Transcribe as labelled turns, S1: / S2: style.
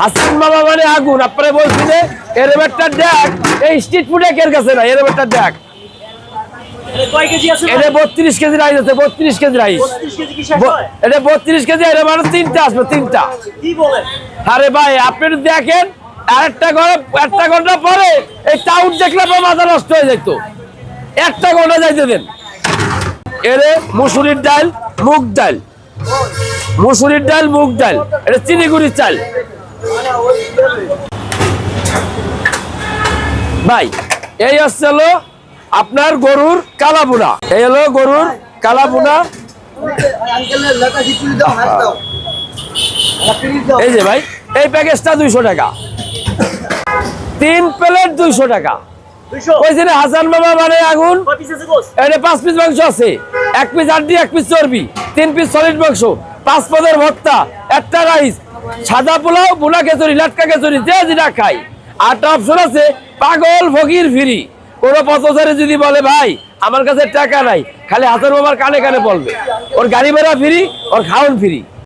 S1: হাসান মামা মানে আগুন। আপনারা বলছি যে এরম একটা দেখ এই স্ট্রিট ফুডে কের কাছে না এরম একটা দেখ।
S2: এটা
S1: বত্রিশ কেজি রাইস আছে বত্রিশ কেজি রাইস।
S2: 32 কেজি কি শেষ
S1: এটা বত্রিশ কেজি এটা মানে তিনটা আসবে তিনটা। আরে ভাই আপনি দেখেন আরেকটা একটা ঘণ্টা পরে এই টাউন দেখলে আপনার মাথা নষ্ট হয়ে যেত একটা ঘণ্টা যাইতে দেন। এরে মুসুরির ডাল মুগ ডাল। মুসুরির ডাল মুগ ডাল। এটা চিনিগুড়ির চাল। ভাই এই হচ্ছে হলো আপনার গরুর কালাবুনা এই হলো গরুর কালাবুনা এই যে ভাই এই প্যাকেজটা দুইশো টাকা। তিন প্লেট দুইশো টাকা।
S2: 200
S1: ওই যে হাসান বাবা মানে আগুন।
S2: কয় পিস আছে গোস?
S1: এটা পাঁচ পিস মাংস আছে। এক পিস আড্ডি এক পিস চর্বি। তিন পিস সলিড মাংস। পাঁচ পদের ভর্তা একটা রাইস সাদা পোলাও বোনা খেচুরি লাটকা খেচুরি যে যেটা খাই। আর অপশন আছে, পাগল ফকির ফিরি। কোন পথচারে যদি বলে, ভাই, আমার কাছে টাকা নাই। খালি হাসান বাবার কানে কানে বলবে। ওর গাড়ি ভাড়া ফ্রি, ওর খাওয়ান ফ্রি।